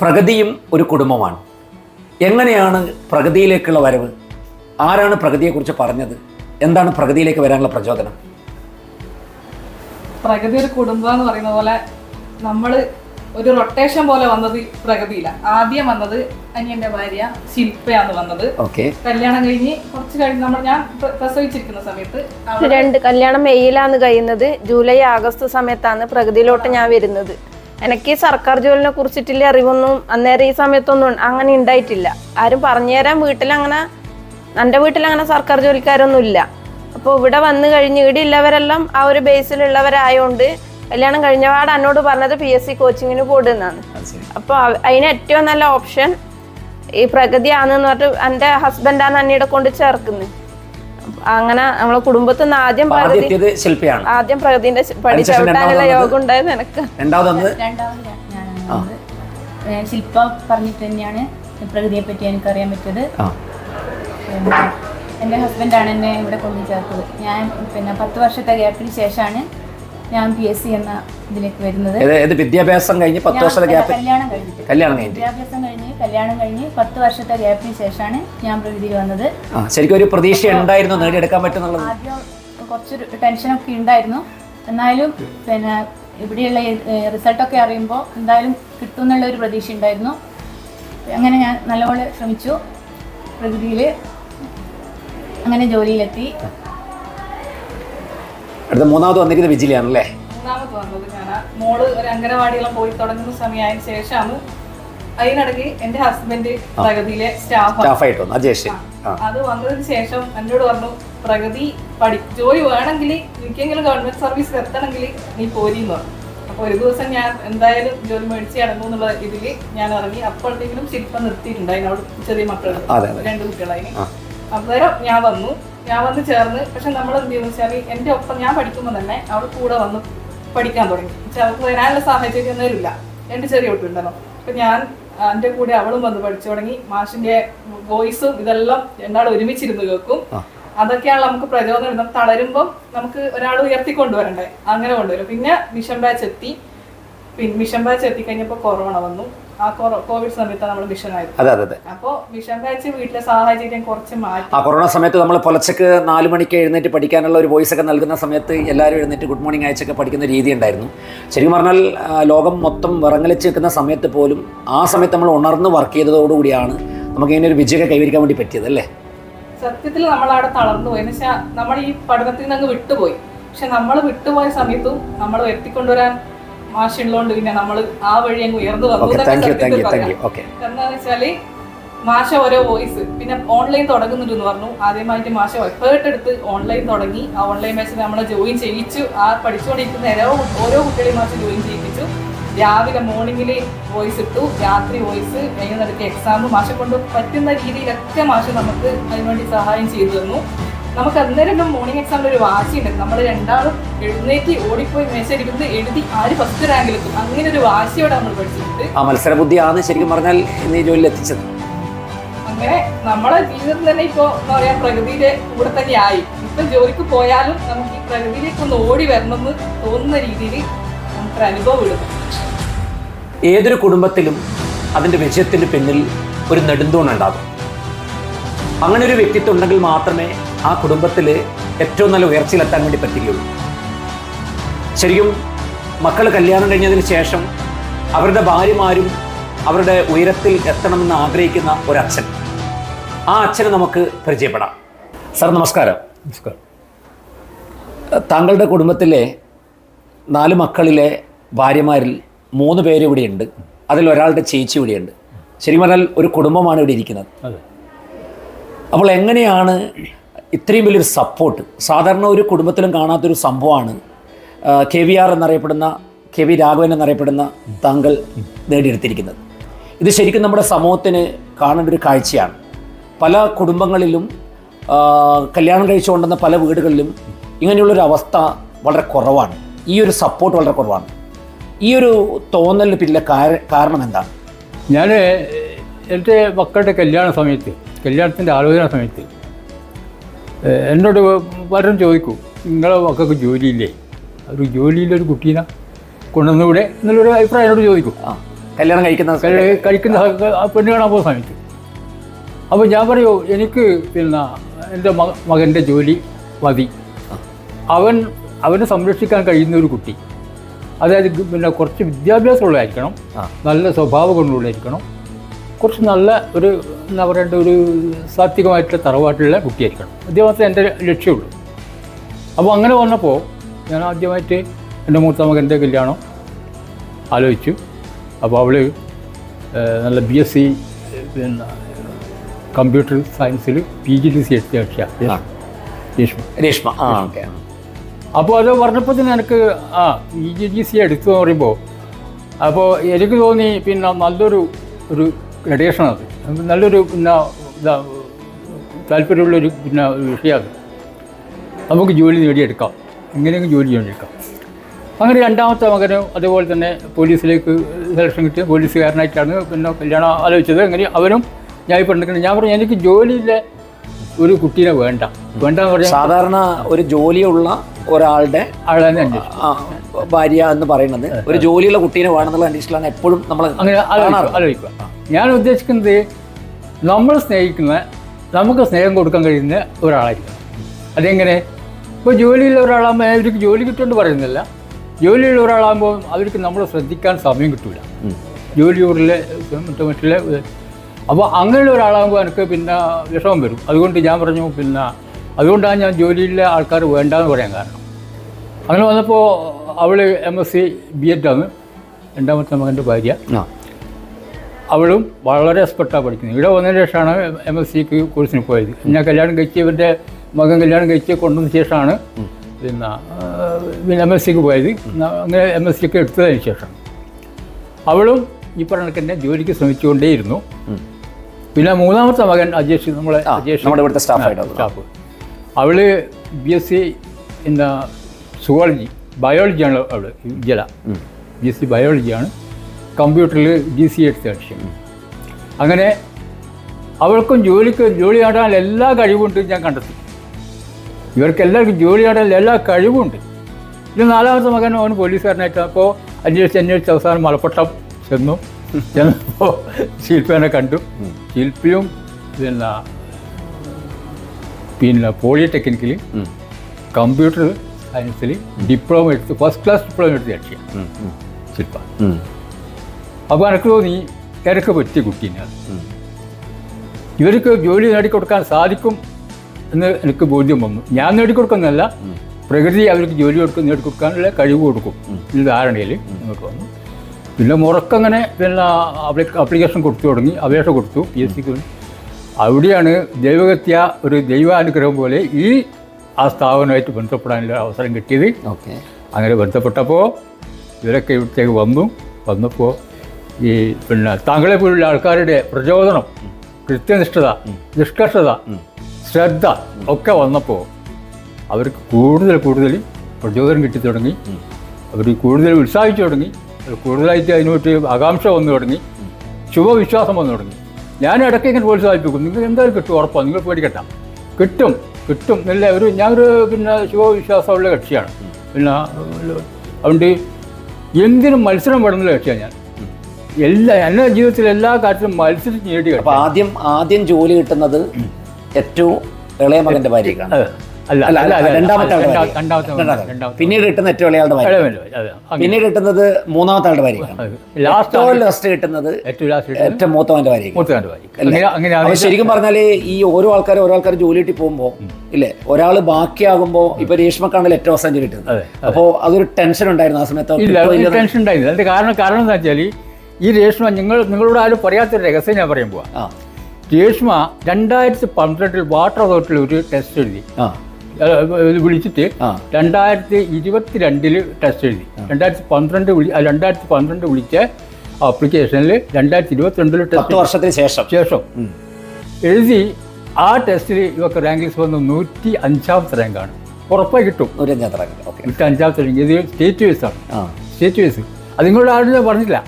പ്രഗതിയും ഒരു കുടുംബമാണ്. എങ്ങനെയാണ് പ്രഗതിയിലേക്കുള്ള വരവ്? ആരാണ് പ്രഗതിയെക്കുറിച്ച് പറഞ്ഞത്? എന്താണ് പ്രഗതിയിലേക്ക് വരാനുള്ള പ്രചോദനം? പ്രഗതി ഒരു കുടുംബം എന്ന് പറയുന്ന പോലെ നമ്മൾ ഒരു റൊട്ടേഷൻ പോലെ വന്നത് പ്രകൃതിയിലാണ് പ്രഗതിയില്ല ആദ്യം വന്നത് അനിയന്റെ ഭാര്യ ശില്പയാണ് വന്നത്. ഓക്കെ കല്യാണം കഴിഞ്ഞ് കുറച്ച് കഴിഞ്ഞ് നമ്മൾ ഞാൻ പ്രസവിച്ചിരിക്കുന്ന സമയത്ത് രണ്ട് കല്യാണം മെയ്യിലാണ് കഴിയുന്നത് ജൂലൈ ആഗസ്റ്റ് സമയത്താണ് പ്രഗതിയിലോട്ട് ഞാൻ വരുന്നത്. എനിക്ക് സർക്കാർ ജോലിനെ കുറിച്ചിട്ടുള്ള അറിവൊന്നും അന്നേരം ഈ സമയത്തൊന്നും അങ്ങനെ ഉണ്ടായിട്ടില്ല. ആരും പറഞ്ഞു തരാൻ വീട്ടിലങ്ങനെ എന്റെ വീട്ടിലങ്ങനെ സർക്കാർ ജോലിക്കാരൊന്നും ഇല്ല അപ്പോൾ ഇവിടെ വന്നു കഴിഞ്ഞ് ഇവിടെ ഉള്ളവരെല്ലാം ആ ഒരു ബേസിലുള്ളവരായതുകൊണ്ട് കല്യാണം കഴിഞ്ഞപാട് എന്നോട് പറഞ്ഞത് പി എസ് സി കോച്ചിങ്ങിന് പോടുന്നാണ്. അപ്പോൾ അതിന് ഏറ്റവും നല്ല ഓപ്ഷൻ ഈ പ്രഗതിയാണെന്ന് പറഞ്ഞിട്ട് എന്റെ ഹസ്ബൻഡാണ് അന്നിയുടെ കൊണ്ട് ചേർക്കുന്നത് അങ്ങനെ നമ്മളെ കുടുംബത്തിൽ നിന്ന് ആദ്യം ശില്പിയാണ്. ആദ്യം പ്രകൃതിന്റെ പടി ചവിട്ടാനുള്ള യോഗം ഉണ്ടായത് എനിക്ക് രണ്ടാമത്. ശില്പ പറഞ്ഞിട്ട് തന്നെയാണ് പ്രകൃതിയെ പറ്റി എനിക്കറിയാൻ പറ്റിയത്. എന്റെ എന്റെ ഹസ്ബൻഡാണ് എന്നെ ഇവിടെ കൊണ്ടു ചേർത്തത്. ഞാൻ പിന്നെ പത്ത് വർഷത്തെ ഗ്യാപ്പിന് ശേഷമാണ് ഞാൻ പി എസ് സി എന്ന ഇതിലേക്ക് വരുന്നത്. വിദ്യാഭ്യാസം കഴിഞ്ഞ് പത്ത് വർഷത്തെ ഗ്യാപ്പ് കല്യാണം കഴിഞ്ഞിട്ട്. കല്യാണം കഴിഞ്ഞിട്ട്. വിദ്യാഭ്യാസം കഴിഞ്ഞ് കല്യാണം കഴിഞ്ഞ് പത്ത് വർഷത്തെ ഗ്യാപ്പിന് ശേഷമാണ് ഞാൻ പ്രകൃതിയിൽ വന്നത്. ആ ശരിക്കും ഒരു പ്രതീക്ഷ ഉണ്ടായിരുന്നു നേടിയെടുക്കാൻ പറ്റുന്നുള്ളത്. ആദ്യം കുറച്ചൊരു ടെൻഷനൊക്കെ ഉണ്ടായിരുന്നു. എന്നാലും പിന്നെ ഇവിടെയുള്ള റിസൾട്ടൊക്കെ അറിയുമ്പോൾ എന്തായാലും കിട്ടും എന്നുള്ള ഒരു പ്രതീക്ഷ ഉണ്ടായിരുന്നു. അങ്ങനെ ഞാൻ നല്ലപോലെ ശ്രമിച്ചു. പ്രകൃതിയിൽ അങ്ങനെ ജോലിയിലെത്തി. അടുത്ത മൂന്നാമത് വന്നിരിക്കുന്നത് വിജിലിയാണല്ലേ? മൂന്നാമത് വന്നത് ഞാൻ മോൾ ഒരു അംഗനവാടിയെല്ലാം പോയി തുടങ്ങുന്ന സമയമായതിനു ശേഷമാണ് അതിനിടയ്ക്ക് എന്റെ ഹസ്ബൻഡ് പ്രഗതിയിലെ സ്റ്റാഫ് സ്റ്റാഫായിട്ട് വന്നു. അജേഷ് അത് വന്നതിന് ശേഷം എന്നോട് പറഞ്ഞു പ്രഗതി പഠി ജോലി വേണമെങ്കിൽ എനിക്കെങ്കിലും ഗവൺമെന്റ് സർവീസിൽ എത്തണമെങ്കിൽ നീ പോരിന്ന് പറഞ്ഞു. അപ്പോൾ ഒരു ദിവസം ഞാൻ എന്തായാലും ജോലി മേടിച്ച് ഇറങ്ങും എന്നുള്ള ഇതിൽ ഞാൻ ഇറങ്ങി. അപ്പോഴത്തേക്കും ശില്പം നിർത്തിയിട്ടുണ്ടായിരുന്നു അവിടെ ചെറിയ അതെ. രണ്ട് കുട്ടികളായി. അന്നേരം ഞാൻ വന്നു. ഞാൻ വന്ന് ചേർന്ന് പക്ഷെ നമ്മൾ എന്ത് ചെയ്യുന്നു വെച്ചാൽ എന്റെ ഒപ്പം ഞാൻ പഠിക്കുമ്പോൾ തന്നെ അവൾ കൂടെ വന്ന് പഠിക്കാൻ തുടങ്ങി. പക്ഷെ അവൾക്ക് വരാനുള്ള സാഹചര്യം ഒന്നും ഇല്ല രണ്ട് ചെറിയ കുട്ടിയുണ്ടല്ലോ അപ്പൊ ഞാൻ എന്റെ കൂടെ അവളും വന്ന് പഠിച്ചു തുടങ്ങി. മാഷിന്റെ വോയിസും ഇതെല്ലാം എന്നാട് ഒരുമിച്ചിരുന്ന് കേൾക്കും. അതൊക്കെയാണ് നമുക്ക് പ്രചോദനം ഇടുന്നത് തളരുമ്പം നമുക്ക് ഒരാൾ ഉയർത്തിക്കൊണ്ടുവരണ്ടേ? അങ്ങനെ കൊണ്ടുവരും. പിന്നെ മിഷൻ ബാച്ച് എത്തി. പിന്നെ മിഷൻ ബാച്ച് എത്തിക്കഴിഞ്ഞപ്പോൾ കൊറോണ വന്നു. കോവിഡ് സമയത്താണ് നമ്മൾ അതെ അതെ അതെ. അപ്പോൾ മിഷൻ ബാച്ച് വീട്ടിലെ സാഹചര്യം കുറച്ച് മാറ്റി. ആ കൊറോണ സമയത്ത് നമ്മൾ പുലച്ചക്ക് നാല് മണിക്ക് എഴുന്നേറ്റ് പഠിക്കാനുള്ള ഒരു വോയിസ് ഒക്കെ നൽകുന്ന സമയത്ത് എല്ലാവരും എഴുന്നേറ്റ് ഗുഡ് മോർണിംഗ് അയച്ചൊക്കെ പഠിക്കുന്ന രീതി ഉണ്ടായിരുന്നു. ശരിക്കും പറഞ്ഞാൽ ലോകം മൊത്തം വിറങ്ങലിച്ച് നിൽക്കുന്ന സമയത്ത് പോലും ആ സമയത്ത് നമ്മൾ ഉണർന്ന് വർക്ക് ചെയ്തതോടുകൂടിയാണ് നമുക്ക് ഇങ്ങനെ ഒരു വിജയമൊക്കെ കൈവരിക്കാൻ വേണ്ടി പറ്റിയത് അല്ലേ? സത്യത്തിൽ നമ്മൾ അവിടെ തളർന്നു പോയി. എന്ന് വെച്ചാൽ നമ്മൾ ഈ പഠനത്തിൽ നിന്ന് അങ്ങ് വിട്ടുപോയി. പക്ഷെ നമ്മൾ വിട്ടുപോയ സമയത്തും നമ്മൾ എത്തിക്കൊണ്ടുവരാൻ മാഷുള്ളതുകൊണ്ട് പിന്നെ നമ്മൾ ആ വഴി അങ്ങ് ഉയർന്നു വന്നു. എന്താണെന്ന് വെച്ചാൽ മാഷ ഓരോ വോയിസ്. പിന്നെ ഓൺലൈൻ തുടങ്ങുന്നുണ്ട് എന്ന് പറഞ്ഞു. ആദ്യമായിട്ട് മാഷ എഫേർട്ട് എടുത്ത് ഓൺലൈൻ തുടങ്ങി. ആ ഓൺലൈൻ മാച്ചിൽ നമ്മളെ ജോയിൻ ചെയ്യിച്ചു. ആ പഠിച്ചുകൊണ്ടിരിക്കുന്ന ഓരോ ഓരോ കുട്ടികളെയും മാഷ് ജോയിൻ ചെയ്യിപ്പിച്ചു. രാവിലെ മോർണിംഗിൽ വോയിസ് ഇട്ടു. രാത്രി വോയിസ് വൈകുന്നേരത്തെ എക്സാം മാഷെ കൊണ്ട് പറ്റുന്ന രീതിയിലൊക്കെ മാഷ് നമുക്ക് അതിനുവേണ്ടി സഹായം ചെയ്തു തന്നു. നമുക്ക് അന്നേരം മോർണിംഗ് എക്സാമിൽ ഒരു വാശിയുണ്ട് നമ്മൾ രണ്ടാളും എഴുന്നേറ്റ് ഓടിപ്പോയി മേശയിരിക്കുന്നത് എഴുതി ആര് ഫസ്റ്റ് റാങ്കിലെത്തും അങ്ങനെ ഒരു വാശിയോടെ നമ്മൾ പഠിച്ചിട്ടുണ്ട്. ആ മത്സര ബുദ്ധിയാണ് ശരിക്കും പറഞ്ഞാൽ ഇന്ന് ഈ ജോലിയിൽ എത്തിച്ചത്. അങ്ങനെ നമ്മളെ ജീവിതം തന്നെ ഇപ്പോ എന്താ പറയാ പ്രകൃതിയുടെ കൂടെ തന്നെ ആയി. ഇപ്പൊ ജോലിക്ക് പോയാലും നമുക്ക് ഈ പ്രകൃതിയിലേക്ക് ഒന്ന് ഓടി വരണമെന്ന് തോന്നുന്ന രീതിയിൽ നമുക്കൊരു അനുഭവം ഇടുന്നു ഏതൊരു കുടുംബത്തിലും അതിന്റെ വിജയത്തിന് പിന്നിൽ ഒരു നെടുന്തൂണുണ്ടാകും. അങ്ങനെ ഒരു വ്യക്തിത്വം ഉണ്ടെങ്കിൽ മാത്രമേ ആ കുടുംബത്തിൽ ഏറ്റവും നല്ല ഉയർച്ചയിലെത്താൻ വേണ്ടി പറ്റുകയുള്ളൂ. ശരിക്കും മക്കൾ കല്യാണം കഴിഞ്ഞതിന് ശേഷം അവരുടെ ഭാര്യമാരും അവരുടെ ഉയരത്തിൽ എത്തണമെന്ന് ആഗ്രഹിക്കുന്ന ഒരച്ഛൻ. ആ അച്ഛനെ നമുക്ക് പരിചയപ്പെടാം. സാർ നമസ്കാരം. നമസ്കാരം. താങ്കളുടെ കുടുംബത്തിലെ നാല് മക്കളിലെ ഭാര്യമാരിൽ മൂന്ന് പേര് ഇവിടെയുണ്ട്. അതിൽ ഒരാളുടെ ചേച്ചി ഇവിടെയുണ്ട്. ശരിക്കും പറഞ്ഞാൽ ഒരു കുടുംബമാണ് ഇവിടെ ഇരിക്കുന്നത്. അപ്പോൾ എങ്ങനെയാണ് ഇത്രയും വലിയൊരു സപ്പോർട്ട് സാധാരണ ഒരു കുടുംബത്തിലും കാണാത്തൊരു സംഭവമാണ് കെ വി ആർ എന്നറിയപ്പെടുന്ന കെ വി രാഘവൻ എന്നറിയപ്പെടുന്ന താങ്കൾ നേടിയെടുത്തിരിക്കുന്നത്. ഇത് ശരിക്കും നമ്മുടെ സമൂഹത്തിന് കാണേണ്ട ഒരു കാഴ്ചയാണ്. പല കുടുംബങ്ങളിലും കല്യാണം കഴിച്ചുകൊണ്ടുവന്ന പല വീടുകളിലും ഇങ്ങനെയുള്ളൊരു അവസ്ഥ വളരെ കുറവാണ്. ഈ ഒരു സപ്പോർട്ട് വളരെ കുറവാണ്. ഈ ഒരു തോന്നലിന് പിന്നിലെ കാര- കാരണം എന്താണ്? ഞാൻ എന്റെ മക്കളുടെ കല്യാണ സമയത്ത് കല്യാണത്തിന്റെ ആലോചന സമയത്ത് എന്നോട് പലരും ചോദിക്കൂ നിങ്ങളെ മക്കൾക്ക് ജോലിയില്ലേ? ഒരു ജോലിയിലൊരു കുട്ടീനെ കൊണ്ടുവന്നൂടെ? എന്നുള്ളൊരു അഭിപ്രായം എന്നോട് ചോദിക്കും. ആ കല്യാണം കഴിക്കുന്ന കഴിക്കുന്ന പെണ്ണ് കാണാൻ പോകുന്ന സമയത്ത്. അപ്പോൾ ഞാൻ പറയൂ എനിക്ക് പിന്നെ എന്റെ മക മകന്റെ ജോലി മതി. അവൻ അവനെ സംരക്ഷിക്കാൻ കഴിയുന്ന ഒരു കുട്ടി. അതായത് പിന്നെ കുറച്ച് വിദ്യാഭ്യാസമുള്ളതായിരിക്കണം. നല്ല സ്വഭാവ ഗുണമുള്ളതായിരിക്കണം കുറച്ച് നല്ല ഒരു എന്താ പറയേണ്ട ഒരു സാത്വികമായിട്ടുള്ള തറവാട്ടിലുള്ള കുട്ടിയായിരിക്കണം. മാത്രമേ എന്റെ ലക്ഷ്യമുള്ളൂ. അപ്പോൾ അങ്ങനെ വന്നപ്പോൾ ഞാൻ ആദ്യമായിട്ട് എന്റെ മൂത്ത മകന്റെ കല്യാണം ആലോചിച്ചു. അപ്പോൾ അവൾ നല്ല ബി എസ് സി പിന്നെ കമ്പ്യൂട്ടർ സയൻസിൽ പി ജി ഡി സി എടുത്ത കക്ഷിയാണ് രേഷ്മ. രേഷ്മ. ആ ഓക്കെ. അപ്പോൾ അത് പറഞ്ഞപ്പോൾ തന്നെ എനിക്ക് ആ പി ജി ഡി സി എടുത്തു എന്ന് പറയുമ്പോൾ അപ്പോൾ എനിക്ക് തോന്നി പിന്നെ നല്ലൊരു ഒരു അത്. നല്ലൊരു പിന്നെ ഇതാ താല്പര്യമുള്ളൊരു പിന്നെ വിഷയമാണ്. നമുക്ക് ജോലി നേടിയെടുക്കാം. എങ്ങനെയെങ്കിലും ജോലി നേടിയെടുക്കാം അങ്ങനെ രണ്ടാമത്തെ മകനും അതുപോലെ തന്നെ പോലീസിലേക്ക് സെലക്ഷൻ കിട്ടിയ പോലീസുകാരനായിട്ടാണ് പിന്നെ കല്യാണം ആലോചിച്ചത്. അങ്ങനെ അവനും ഞാൻ നിൽക്കുന്നത് ഞാൻ പറഞ്ഞു എനിക്ക് ജോലിയിലെ ഒരു കുട്ടീനെ വേണ്ട. വേണ്ട സാധാരണ ഒരു ജോലിയുള്ള ഒരാളുടെ ഭാര്യ എന്ന് പറയുന്നത്. ഒരു ജോലിയുള്ള കുട്ടീനെ വേണമെന്നുള്ള കണ്ടീഷനിലാണ് എപ്പോഴും നമ്മൾ അങ്ങനെ ആലോചിക്കുക ആലോചിക്കുക ഞാൻ ഉദ്ദേശിക്കുന്നത് നമ്മൾ സ്നേഹിക്കുന്ന നമുക്ക് സ്നേഹം കൊടുക്കാൻ കഴിയുന്ന ഒരാളായിരിക്കും അതെങ്ങനെ? ഇപ്പോൾ ജോലിയുള്ള ഒരാളാകുമ്പോൾ അവർക്ക് ജോലി കിട്ടുമെന്ന് പറയുന്നില്ല. ജോലിയുള്ള ഒരാളാകുമ്പോൾ അവർക്ക് നമ്മൾ ശ്രദ്ധിക്കാൻ സമയം കിട്ടില്ല ജോലിയൂരിലെ മറ്റു മറ്റുള്ള അപ്പോൾ അങ്ങനെയുള്ള ഒരാളാകുമ്പോൾ എനിക്ക് പിന്നെ വിഷമം വരും. അതുകൊണ്ട് ഞാൻ പറഞ്ഞു പിന്നെ അതുകൊണ്ടാണ് ഞാൻ ജോലിയിലെ ആൾക്കാർ വേണ്ടാന്ന് പറയാൻ കാരണം. അങ്ങനെ വന്നപ്പോൾ അവൾ എം എസ് സി ബി എഡാണ് രണ്ടാമത്തെ മകന്റെ ഭാര്യ. അവളും വളരെ എക്സ്പെർട്ടാണ് പഠിക്കുന്നത് ഇവിടെ വന്നതിന് ശേഷമാണ് എം എസ് സിക്ക് കോഴ്സിന് പോയത്. ഞാൻ കല്യാണം കഴിച്ച് ഇവന്റെ മകൻ കല്യാണം കഴിച്ച് കൊണ്ടുവന്ന ശേഷമാണ് പിന്നെ പിന്നെ എം എസ് സിക്ക് പോയത്. അങ്ങനെ എം എസ് സിക്ക് എടുത്തതിന് ശേഷം അവളും ഈ പറഞ്ഞ തന്നെ ജോലിക്ക് ശ്രമിച്ചുകൊണ്ടേയിരുന്നു. പിന്നെ മൂന്നാമത്തെ മകൻ അജേഷ് നമ്മളെ അജേഷ് സ്റ്റാഫ് അവൾ ബി എസ് സി എന്താ സുവോളജി ബയോളജിയാണ് അവൾ ജല ബി എസ് സി ബയോളജിയാണ് കമ്പ്യൂട്ടറിൽ ഡി സി എടുത്ത ലക്ഷ്യം അങ്ങനെ അവൾക്കും ജോലിക്ക് ജോലി നേടാൻ എല്ലാ കഴിവുണ്ട് ഞാൻ കണ്ടെത്തി. ഇവർക്ക് എല്ലാവർക്കും ജോലി നേടാൻ എല്ലാ കഴിവുണ്ട് ഇത് നാലാമത്തെ മകൻ അവൻ പോലീസുകാരനായിട്ട് അപ്പോൾ അന്വേഷിച്ച് അന്വേഷിച്ച് അവസാനം മലപ്പട്ടം ചെന്നു. ചെന്നപ്പോൾ ശില്പനെ കണ്ടു. ശില്പിയും പിന്നെ പിന്നെ പോളിടെക്നിക്കിൽ കമ്പ്യൂട്ടർ സയൻസിൽ ഡിപ്ലോമ എടുത്ത് ഫസ്റ്റ് ക്ലാസ് ഡിപ്ലോമ എടുത്ത് ലക്ഷ്യം ശില്പ. അപ്പോൾ എനിക്ക് തോന്നി ഇരക്ക് പറ്റിയ കുട്ടീനാണ് ഇവർക്ക് ജോലി നേടിക്കൊടുക്കാൻ സാധിക്കും എന്ന് എനിക്ക് ബോധ്യം വന്നു. ഞാൻ നേടിക്കൊടുക്കുന്നതല്ല പ്രകൃതി അവർക്ക് ജോലി കൊടുക്കും നേടിക്കൊടുക്കാനുള്ള കഴിവ് കൊടുക്കും. ഈ ധാരണയിൽ നിങ്ങൾക്ക് വന്നു. പിന്നെ മുറക്കങ്ങനെ പിന്നെ അപ്ലിക്കേഷൻ കൊടുത്തു തുടങ്ങി അപേക്ഷ കൊടുത്തു പി എസ് സിക്ക് അവിടെയാണ് ദൈവഗത്യ ഒരു ദൈവാനുഗ്രഹം പോലെ ഈ ആ സ്ഥാപനമായിട്ട് ബന്ധപ്പെടാനുള്ള അവസരം കിട്ടിയത്. ഓക്കെ. അങ്ങനെ ബന്ധപ്പെട്ടപ്പോൾ ഇവരൊക്കെ ഇവിടത്തേക്ക് വന്നു. വന്നപ്പോൾ ഈ പിന്നെ താങ്കളെ പോലുള്ള ആൾക്കാരുടെ പ്രചോദനം കൃത്യനിഷ്ഠത നിഷ്കർഷത ശ്രദ്ധ ഒക്കെ വന്നപ്പോൾ അവർക്ക് കൂടുതൽ കൂടുതൽ പ്രചോദനം കിട്ടി തുടങ്ങി. അവർ കൂടുതൽ ഉത്സാഹിച്ചു തുടങ്ങി. കൂടുതലായിട്ട് അതിനോട്ട് ആകാംക്ഷ വന്നു തുടങ്ങി. ശുഭവിശ്വാസം വന്നു തുടങ്ങി. ഞാൻ ഇടയ്ക്ക് ഇങ്ങനെ പ്രോത്സാഹിപ്പിക്കും. നിങ്ങൾ എന്തായാലും കിട്ടും ഉറപ്പാണ് നിങ്ങൾ പേടിക്കട്ട കിട്ടും കിട്ടും. നല്ല ഒരു ഞാനൊരു പിന്നെ ശിവവിശ്വാസമുള്ള കക്ഷിയാണ്. പിന്നെ അതുകൊണ്ട് എന്തിനും മത്സരം വേണമെന്നുള്ള കക്ഷിയാണ് ഞാൻ. എല്ലാ എന്റെ ജീവിതത്തിൽ എല്ലാ കാര്യത്തിലും മത്സരം നേടിയ അപ്പോൾ ആദ്യം ആദ്യം ജോലി കിട്ടുന്നത് ഏറ്റവും ഇളയ മകന്റെ ഭാര്യക്കാണ്. അല്ല രണ്ടാമത്തെ രണ്ടാമത്തെ പിന്നീട് കിട്ടുന്ന ഏറ്റവും ഇളയാളുടെ ഭാര്യ. പിന്നീട് കിട്ടുന്നത് മൂന്നാമത്തെ ആളുടെ ഭാര്യയാണ്. ലാസ്റ്റ് കിട്ടുന്നത് ഏറ്റവും മൂത്തവന്റെ ഭാര്യ ശരിക്കും പറഞ്ഞാൽ ഈ ഓരോ ആൾക്കാരും ഓരോ ആൾക്കാർ ജോലി കിട്ടി പോകുമ്പോ ഇല്ലേ ഒരാൾ ബാക്കിയാകുമ്പോ ഇപ്പൊ രേഷ്മക്കാണെങ്കിൽ ഏറ്റവും അവസാനം കിട്ടുന്നത്. അപ്പോൾ അപ്പോ അതൊരു ടെൻഷൻ ഉണ്ടായിരുന്നു ആ സമയത്ത്? ടെൻഷൻ ഉണ്ടായില്ല അതിന്റെ കാരണം കാരണം എന്താ വെച്ചാൽ ഈ രേഷ്മ നിങ്ങൾ നിങ്ങളോട് ആരും പറയാത്തൊരു രഹസ്യം ഞാൻ പറയുമ്പോൾ രേഷ്മ രണ്ടായിരത്തി പന്ത്രണ്ടിൽ വാട്ടർ അതോറിറ്റിയിൽ ഒരു ടെസ്റ്റ് എഴുതി. വിളിച്ചിട്ട് രണ്ടായിരത്തി രണ്ടായിരത്തി ഇരുപത്തിരണ്ടിൽ ടെസ്റ്റ് എഴുതി. രണ്ടായിരത്തി പന്ത്രണ്ട് വിളി രണ്ടായിരത്തി പന്ത്രണ്ട് വിളിച്ച ആപ്ലിക്കേഷനിൽ രണ്ടായിരത്തി ഇരുപത്തിരണ്ടിൽ പത്ത് ടെസ്റ്റ് വർഷത്തിന് ശേഷം. ശേഷം. എഴുതി ആ ടെസ്റ്റിൽ ഇവർക്ക് റാങ്ക് ലിസ്റ്റ് വന്ന് നൂറ്റി അഞ്ചാമത്തെ റാങ്കാണ് ഉറപ്പായി കിട്ടും. റാങ്ക് നൂറ്റി അഞ്ചാമത്തെ റാങ്ക് ഇത് സ്റ്റേറ്റ് വൈസ് ആണ്. സ്റ്റേറ്റ് വൈസ് അത് നിങ്ങളോട് ആരും ഞാൻ പറഞ്ഞില്ല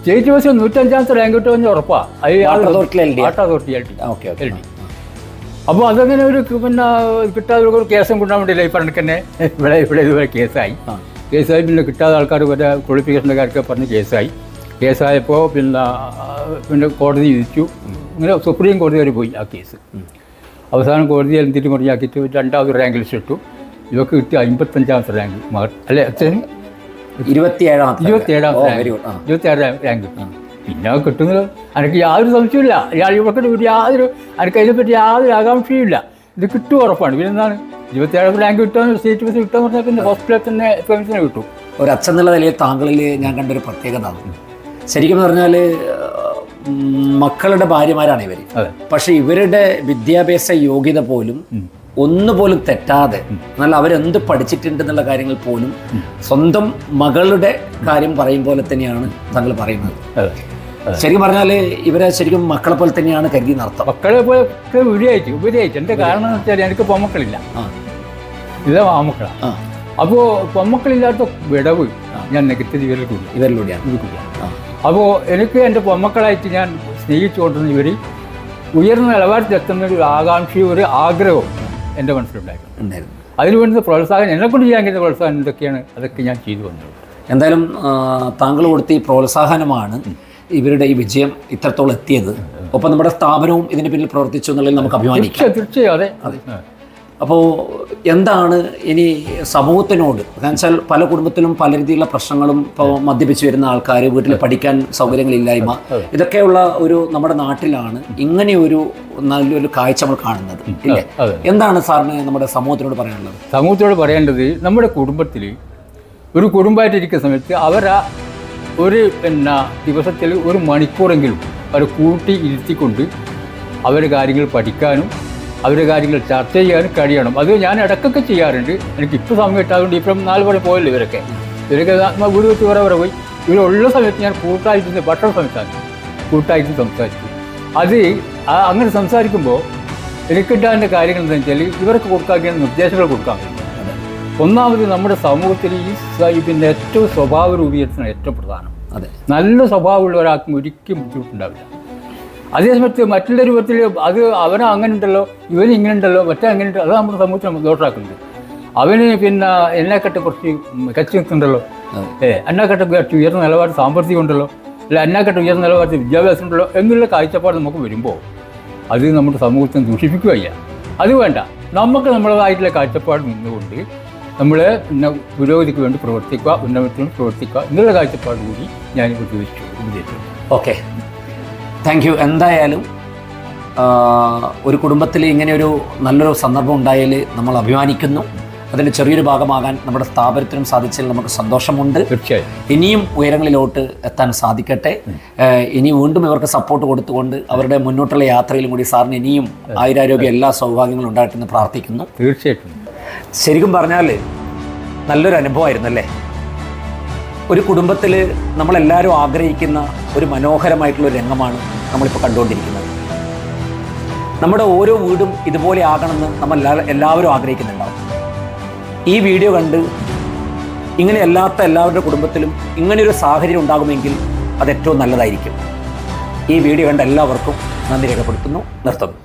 സ്റ്റേറ്റ് വൈസ് നൂറ്റഞ്ചാമത്തെ റാങ്ക് കിട്ടുമെന്ന് ഉറപ്പാണ് അത് water authority L okay okay. അപ്പോൾ അതങ്ങനെ ഒരു പിന്നെ കിട്ടാതെ ഒരു കേസും കൊണ്ടാൻ വേണ്ടിയില്ല ഈ തന്നെ ഇവിടെ ഇവിടെ ഇതുവരെ കേസായി. കേസായി പിന്നെ കിട്ടാതെ ആൾക്കാർ വരെ ക്വാളിഫിക്കേഷന്റെ പറഞ്ഞ് കേസായി. കേസായപ്പോൾ പിന്നെ പിന്നെ കോടതി വിധിച്ചു. അങ്ങനെ സുപ്രീം കോടതി വരെ പോയി ആ കേസ്. അവസാനം കോടതി എന്തിട്ട് മറിയാക്കിയിട്ട് രണ്ടാമത് റാങ്ക് ലിസ്റ്റ് ഇട്ടു. ഇവർക്ക് കിട്ടി അമ്പത്തഞ്ചാമത്തെ റാങ്ക് മകൾ അല്ലെ അച്ഛൻ? ഇരുപത്തിയേഴാമത്തെ ഇരുപത്തിയേഴാം ഓ റാങ്ക് വെരി ഗുഡ് ആ. ഇരുപത്തിയേഴ് റാങ്ക് കിട്ടി പിന്നെ കിട്ടുന്നത് എനിക്ക് യാതൊരു സംശയമില്ല ഇയാൾ ഇവർക്ക് ഒരു യാതൊരു എനിക്ക് അതിനെപ്പറ്റി യാതൊരു ആകാംക്ഷയും ഇല്ല ഇത് കിട്ടും ഉറപ്പാണ്. പിന്നെ എന്താണ്? ഇരുപത്തിയേഴ് റാങ്ക് കിട്ടുക സീറ്റ് ബസ് കിട്ടുക പറഞ്ഞാൽ പിന്നെ ഹോസ്പിറ്റലിൽ തന്നെ പെൻഷന് കിട്ടും. ഒരു അച്ഛൻ എന്നുള്ള നിലയിൽ താങ്കളിൽ ഞാൻ കണ്ടൊരു പ്രത്യേകത ശരിക്കും പറഞ്ഞാൽ മക്കളുടെ ഭാര്യമാരാണ് ഇവർ പക്ഷെ ഇവരുടെ വിദ്യാഭ്യാസ യോഗ്യത പോലും ഒന്നുപോലും തെറ്റാതെ എന്നാൽ അവരെന്ത് പഠിച്ചിട്ടുണ്ട് എന്നുള്ള കാര്യങ്ങൾ പോലും സ്വന്തം മകളുടെ കാര്യം പറയും പോലെ തന്നെയാണ് താങ്കൾ പറയുന്നത്. ശരിക്കും പറഞ്ഞാൽ ഇവരെ ശരിക്കും മക്കളെ പോലെ തന്നെയാണ് കരുതി നടത്തം. മക്കളെ പോലെ ഉപരിയായിട്ട്. ഉപരിയായിട്ട്. എന്റെ കാരണം എന്ന് വെച്ചാൽ എനിക്ക് പൊമ്മക്കളില്ല. ഇതാ ആമക്കളാണ് അപ്പോൾ പൊമ്മക്കളില്ലാത്ത വിടവ് ഞാൻ നെഗറ്റീവ് ഇവരിൽ കൂടി. ഇവരിലൂടെയാണ്. അപ്പോൾ എനിക്ക് എന്റെ പൊമ്മക്കളായിട്ട് ഞാൻ സ്നേഹിച്ചുകൊണ്ടിരുന്ന ഇവർ ഉയർന്ന നിലവാരത്തിലെത്തുന്ന ഒരു ആകാംക്ഷയും ഒരു ആഗ്രഹവും എന്റെ മനസ്സിലുണ്ടായിരുന്നു. അതിന് വേണ്ടുന്ന പ്രോത്സാഹനം എന്നെ കൊണ്ട് ചെയ്യാൻ കഴിയുന്ന പ്രോത്സാഹനം എന്തൊക്കെയാണ്? അതൊക്കെ ഞാൻ ചെയ്തു വന്നത്. എന്തായാലും താങ്കൾ കൊടുത്ത ഈ പ്രോത്സാഹനമാണ് ഇവരുടെ ഈ വിജയം ഇത്രത്തോളം എത്തിയത്. ഒപ്പം നമ്മുടെ സ്ഥാപനവും ഇതിന് പിന്നിൽ പ്രവർത്തിച്ചു എന്നുള്ളതിൽ നമുക്ക് അഭിമാനിക്കാം. തീർച്ചയായും അതെ. അപ്പോൾ എന്താണ് ഇനി സമൂഹത്തിനോട്? കാരണം വെച്ചാൽ പല കുടുംബത്തിലും പല രീതിയിലുള്ള പ്രശ്നങ്ങളും ഇപ്പോൾ മദ്യപിച്ച് വരുന്ന ആൾക്കാർ വീട്ടിൽ പഠിക്കാൻ സൗകര്യങ്ങളില്ലായ്മ ഇതൊക്കെയുള്ള ഒരു നമ്മുടെ നാട്ടിലാണ് ഇങ്ങനെ ഒരു നല്ലൊരു കാഴ്ച നമ്മൾ കാണുന്നത്. ഇല്ലേ? എന്താണ് സാറിന് നമ്മുടെ സമൂഹത്തിനോട് പറയാനുള്ളത്? സമൂഹത്തിനോട് പറയേണ്ടത് നമ്മുടെ കുടുംബത്തിൽ ഒരു കുടുംബമായിട്ടിരിക്കുന്ന സമയത്ത് അവരാ ഒരു പിന്നെ ദിവസത്തിൽ ഒരു മണിക്കൂറെങ്കിലും അവർ കൂട്ടി ഇരുത്തിക്കൊണ്ട് അവരുടെ കാര്യങ്ങൾ പഠിക്കാനും അവരുടെ കാര്യങ്ങൾ ചർച്ച ചെയ്യാനും കഴിയണം. അത് ഞാൻ ഇടയ്ക്കൊക്കെ ചെയ്യാറുണ്ട്. എനിക്ക് ഇപ്പോൾ സമയം കിട്ടാതുകൊണ്ട് ഇപ്പം നാല് മണി പോയല്ലോ ഇവരൊക്കെ. ഇവരൊക്കെ വീട് വെച്ച് വേറെ വരെ പോയി. ഇവരുള്ള സമയത്ത് ഞാൻ കൂട്ടായിട്ട് ഭക്ഷണം സംസാരിച്ചു. കൂട്ടായിട്ട് സംസാരിച്ചു. അത് അങ്ങനെ സംസാരിക്കുമ്പോൾ എനിക്കിട്ടാന്റെ കാര്യങ്ങൾ എന്താ വെച്ചാൽ ഇവർക്ക് കൊടുക്കാൻ നിർദ്ദേശങ്ങൾ കൊടുക്കാൻ ഒന്നാമത് നമ്മുടെ സമൂഹത്തിൽ ഈ സാഹിബിന്റെ ഏറ്റവും സ്വഭാവ രൂപീകരണത്തിന് ഏറ്റവും പ്രധാനം. അതെ. നല്ല സ്വഭാവമുള്ള ഒരാൾക്കും ഒരിക്കലും ബുദ്ധിമുട്ടുണ്ടാവില്ല. അതേസമയത്ത് മറ്റുള്ള രൂപത്തിൽ അത് അവനെ അങ്ങനെ ഉണ്ടല്ലോ ഇവൻ ഇങ്ങനെ ഉണ്ടല്ലോ മറ്റേ അങ്ങനെ ഉണ്ടല്ലോ അത് നമ്മുടെ സമൂഹത്തിൽ ദോഷമാക്കുന്നുണ്ട് അവന് പിന്നെ എന്നെക്കെട്ട് കുറച്ച് കച്ചു നിൽക്കുന്നുണ്ടല്ലോ. ഏ എന്നെക്കെട്ട് കുറച്ച് ഉയർന്ന നിലവാരം സാമ്പത്തികം ഉണ്ടല്ലോ അല്ല എന്നെക്കെട്ട് ഉയർന്ന നിലവാരത്തിൽ വിദ്യാഭ്യാസം ഉണ്ടല്ലോ എന്നുള്ള കാഴ്ചപ്പാട് നമുക്ക് വരുമ്പോൾ അത് നമ്മുടെ സമൂഹത്തെ ദൂഷിപ്പിക്കുകയില്ല അത് വേണ്ട. നമുക്ക് നമ്മളതായിട്ടുള്ള കാഴ്ചപ്പാട് നിന്നുകൊണ്ട് നമ്മൾ പിന്നെ പുരോഗതിക്ക് വേണ്ടി പ്രവർത്തിക്കുക ഉന്നമനത്തിന് വേണ്ടി പ്രവർത്തിക്കുക എന്നുള്ള കാഴ്ചപ്പാട് കൂടി ഞാൻ ഉപയോഗിച്ചു ഉപദേശിച്ചു ഓക്കെ താങ്ക് യു എന്തായാലും ഒരു കുടുംബത്തിൽ ഇങ്ങനെയൊരു നല്ലൊരു സന്ദർഭം ഉണ്ടായാൽ നമ്മൾ അഭിമാനിക്കുന്നു. അതിന്റെ ചെറിയൊരു ഭാഗമാകാൻ നമ്മുടെ സ്ഥാപനത്തിനും സാധിച്ചതിൽ നമുക്ക് സന്തോഷമുണ്ട്. തീർച്ചയായും. ഇനിയും ഉയരങ്ങളിലോട്ട് എത്താൻ സാധിക്കട്ടെ. ഇനി വീണ്ടും ഇവർക്ക് സപ്പോർട്ട് കൊടുത്തുകൊണ്ട് അവരുടെ മുന്നോട്ടുള്ള യാത്രയിലും കൂടി സാറിന് ഇനിയും ആയുരാരോഗ്യ എല്ലാ സൗഭാഗ്യങ്ങളും ഉണ്ടായിട്ടെന്ന് പ്രാർത്ഥിക്കുന്നു. തീർച്ചയായിട്ടും. ശരിക്കും പറഞ്ഞാൽ നല്ലൊരു അനുഭവമായിരുന്നു അല്ലേ ഒരു കുടുംബത്തിൽ നമ്മളെല്ലാവരും ആഗ്രഹിക്കുന്ന ഒരു മനോഹരമായിട്ടുള്ള രംഗമാണ് നമ്മളിപ്പോൾ കണ്ടുകൊണ്ടിരിക്കുന്നത്. നമ്മുടെ ഓരോ വീടും ഇതുപോലെ ആകണമെന്ന് നമ്മൾ എല്ലാവരും ആഗ്രഹിക്കുന്നുണ്ടാവും. ഈ വീഡിയോ കണ്ട് ഇങ്ങനെ അല്ലാത്ത എല്ലാവരുടെ കുടുംബത്തിലും ഇങ്ങനെയൊരു സാഹചര്യം ഉണ്ടാകുമെങ്കിൽ അത് ഏറ്റവും നല്ലതായിരിക്കും. ഈ വീഡിയോ കണ്ട എല്ലാവർക്കും നന്ദി രേഖപ്പെടുത്തുന്നു. നിർത്തുന്നു.